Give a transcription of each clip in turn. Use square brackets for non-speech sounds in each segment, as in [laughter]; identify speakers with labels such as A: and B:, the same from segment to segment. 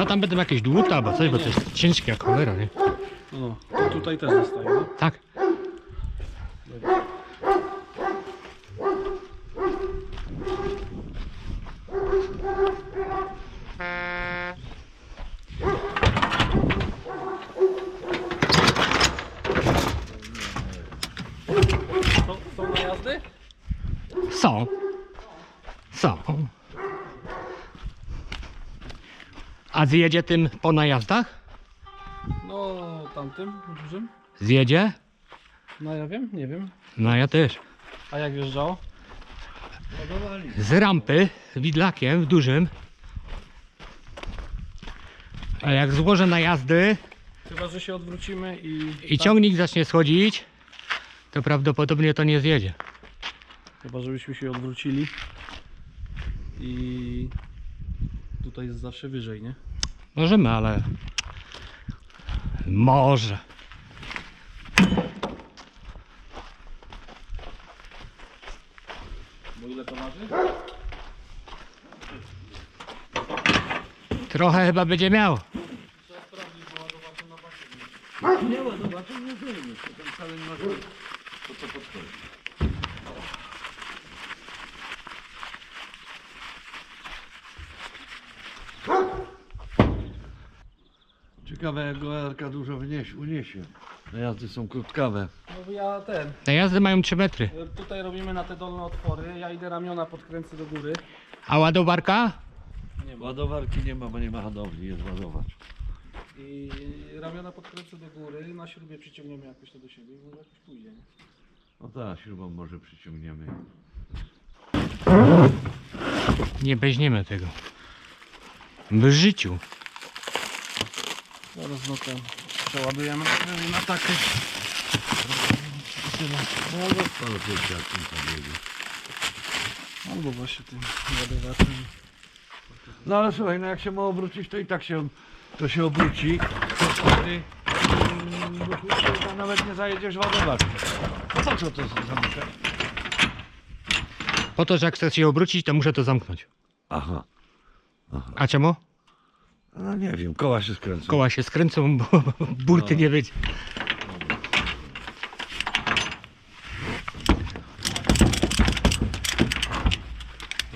A: To tam będą jakieś dłuta albo coś, bo to jest ciężkie jak cholera, nie?
B: No, to tutaj też zostaje, nie?
A: Tak.
B: Są, są najazdy?
A: Są. Są. A zjedzie tym po najazdach?
B: No, tamtym dużym?
A: Zjedzie?
B: No ja wiem, nie wiem.
A: No ja też.
B: A jak wjeżdżało?
A: Z rampy widlakiem w dużym. A jak złożę najazdy
B: Chyba, że się odwrócimy i...
A: i
B: tak?
A: ciągnik zacznie schodzić, to prawdopodobnie to nie zjedzie.
B: Chyba, żebyśmy się odwrócili. I... Tutaj jest zawsze wyżej, nie?
A: Możemy, ale może.
B: Bo ile to waży?
A: Trochę chyba będzie miał.
C: Nie ma, zobaczę, nie wyjdzie. To ten cały może to co podchodzi. Ciekawe jak ORK dużo wniesie, uniesie. Najazdy są krótkawe.
B: No bo ja ten...
A: Najazdy mają 3 metry.
B: e, Tutaj robimy na te dolne otwory. Ja idę ramiona podkręcę do góry.
A: A ładowarka?
B: Nie ma.
C: Ładowarki nie ma, bo nie ma hodowli, jest ładowacz.
B: I ramiona podkręcę do góry. Na śrubie przyciągniemy jakoś to do siebie i może jakoś pójdzie, nie?
C: No tak, śrubą może przyciągniemy.
A: Nie weźmiemy tego. W życiu.
B: Zaraz no ten przeładujemy na takę.
C: No jak tym podjedzie.
B: Albo właśnie tym ładowaczem.
C: No ale słuchaj, no jak się ma obrócić, to i tak się to się obróci. To wtedy mm, nawet nie zajedziesz ładowarki. No po co to zamykać?
A: Po to, że jak chcę się obrócić, to muszę to zamknąć.
C: Aha.
A: A czemu?
C: No nie wiem, koła się skręcą.
A: Koła się skręcą, bo [laughs] burty
C: No.
A: nie będzie.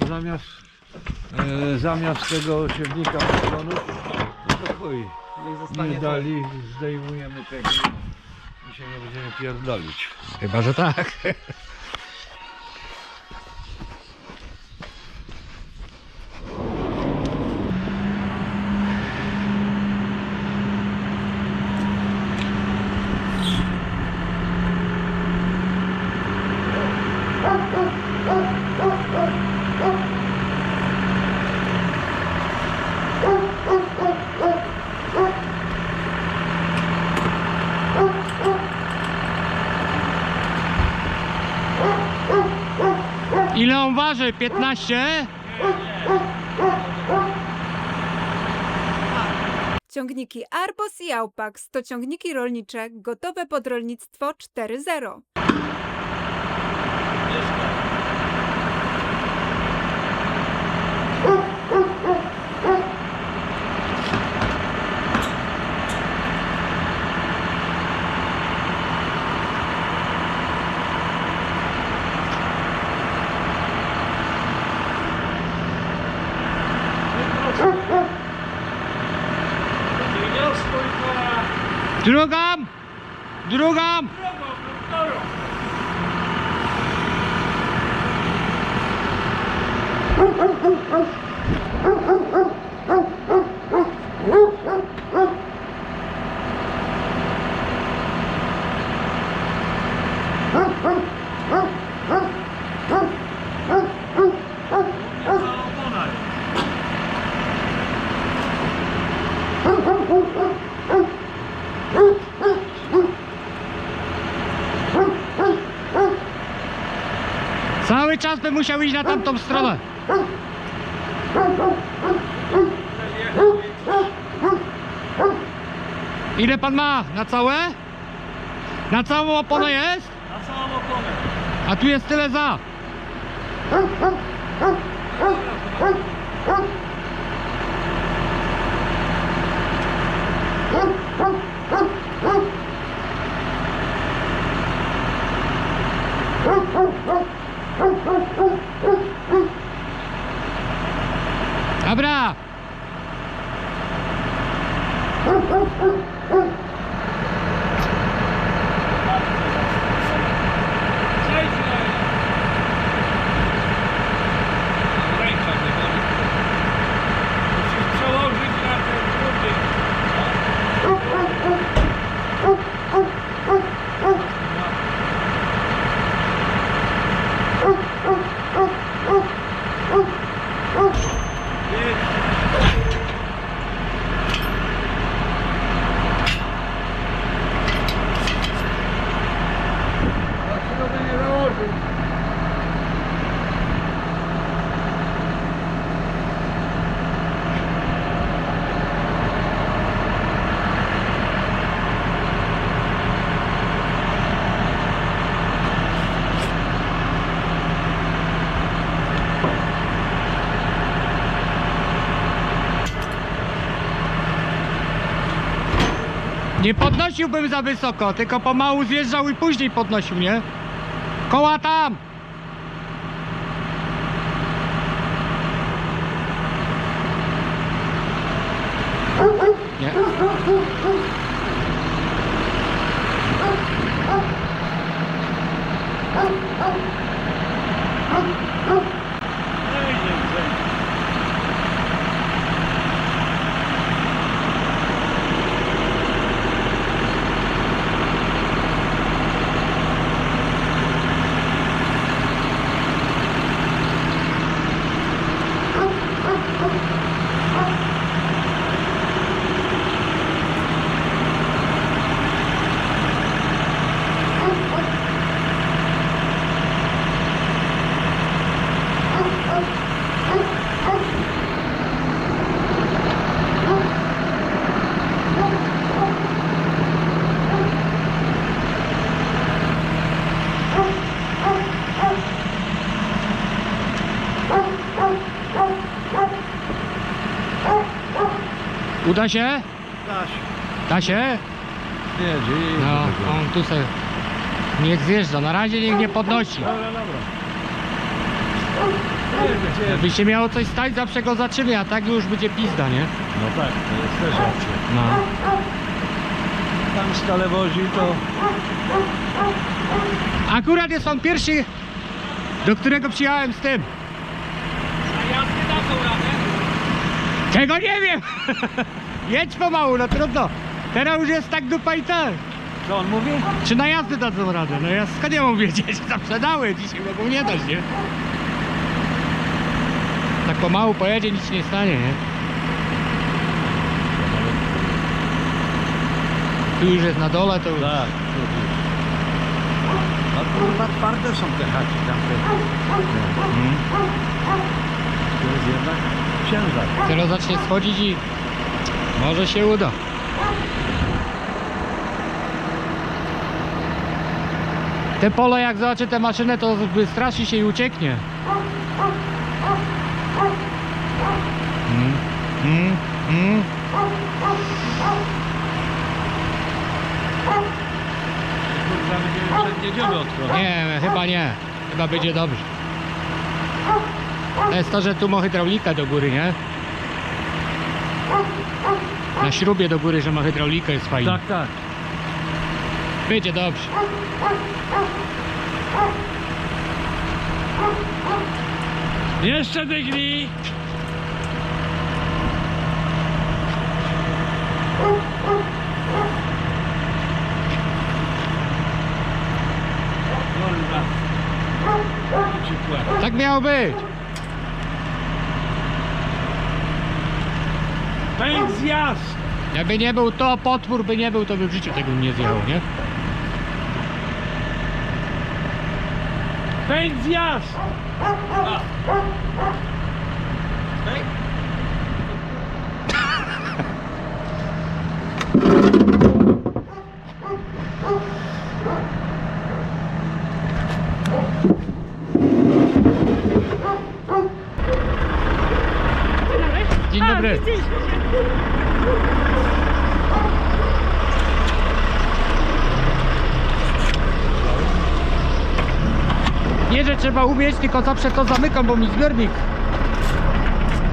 C: Zamiast, e, zamiast tego siewnika podglądu, no to chuj, nie dali, zdejmujemy tego i się nie będziemy pierdolić.
A: Chyba, że tak. Ile on waży? 15?
D: Ciągniki Arbos i Aupax to ciągniki rolnicze gotowe pod rolnictwo 4.0.
A: Drugam! Drugam! [laughs] Cały czas by musiał iść na tamtą stronę. Ile pan ma? Na całe? Na całą oponę jest?
B: Na całą oponę.
A: A tu jest tyle za.
C: 嗯。Nie
A: podnosiłbym za wysoko, tylko pomału zjeżdżał i później podnosił, nie? Koła tam! Nie. Uda się?
C: Da się.
A: Da się?
C: Nie, dzieje.
A: No, on tu se... Niech zjeżdża, na razie niech nie podnosi.
C: Dobra, dobra. Jedzie, jedzie.
A: Jakby się miało coś stać, zawsze go zatrzyma, a tak już będzie pizda, nie?
C: No tak, to jest też racja.
A: No.
C: Tam skalę wozi, to
A: Akurat jest on pierwszy, do którego przyjechałem z tym.
C: A jazdy dadzą radę?
A: Czego nie wiem! Jedź pomału, no trudno. Teraz już jest tak dupa i tak.
C: Co on mówi?
A: Czy na jazdy dadzą radę? No ja skąd nie mam wiedzieć? Zawsze [laughs] dały, dzisiaj mogą nie dać, nie? Tak pomału pojedzie, nic nie stanie, nie? Tu już jest na dole, to już...
C: Tak. A kurwa twarde są te haki tam. Te.
A: Mm.
C: To jest jednak ciężar.
A: Teraz zacznie schodzić i może się uda. Te pole jak zobaczy tę maszynę to wystraszy się i ucieknie. Mm, mm, mm.
C: Kurwa będziemy.
A: Nie, chyba nie. Chyba będzie dobrze. To jest to, że tu ma hydraulika do góry, nie? Na śrubie do góry, że ma hydraulika jest fajnie.
C: Tak, tak.
A: Będzie dobrze.
C: Jeszcze dygnij!
A: Tak miało być.
C: Pędź zjazd!
A: Jakby nie był to, potwór by nie był, to by w życiu tego nie zjechał, nie?
C: Pędź zjazd!
A: Dobry. Nie, że trzeba umieć, tylko zawsze to zamykam, bo mi zbiornik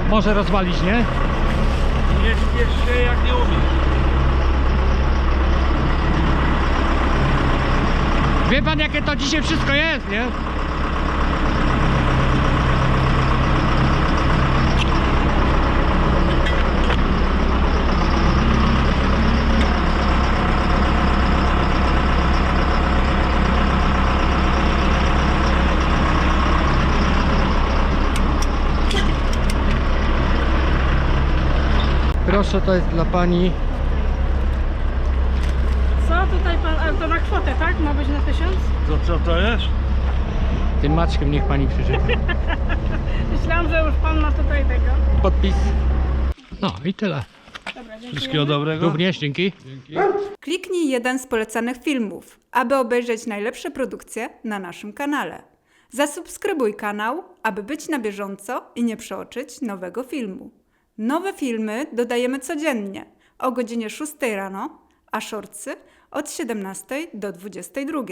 A: może rozwalić, nie?
C: Nie śpiesz się jak nie umiesz.
A: Wie pan jakie to dzisiaj wszystko jest, nie? To jest dla pani.
E: Co tutaj pan, a to na kwotę, tak? Ma być na tysiąc?
C: To co to jest?
A: Tym maczkiem niech pani przeczyta. [laughs]
E: Myślałam, że już pan ma tutaj tego.
A: Podpis. No i tyle.
E: Dobra.
C: Wszystkiego dobrego.
A: Również dzięki.
D: Kliknij jeden z polecanych filmów, aby obejrzeć najlepsze produkcje na naszym kanale. Zasubskrybuj kanał, aby być na bieżąco i nie przeoczyć nowego filmu. Nowe filmy dodajemy codziennie o godzinie 6 rano, a shortsy od 17 do 22.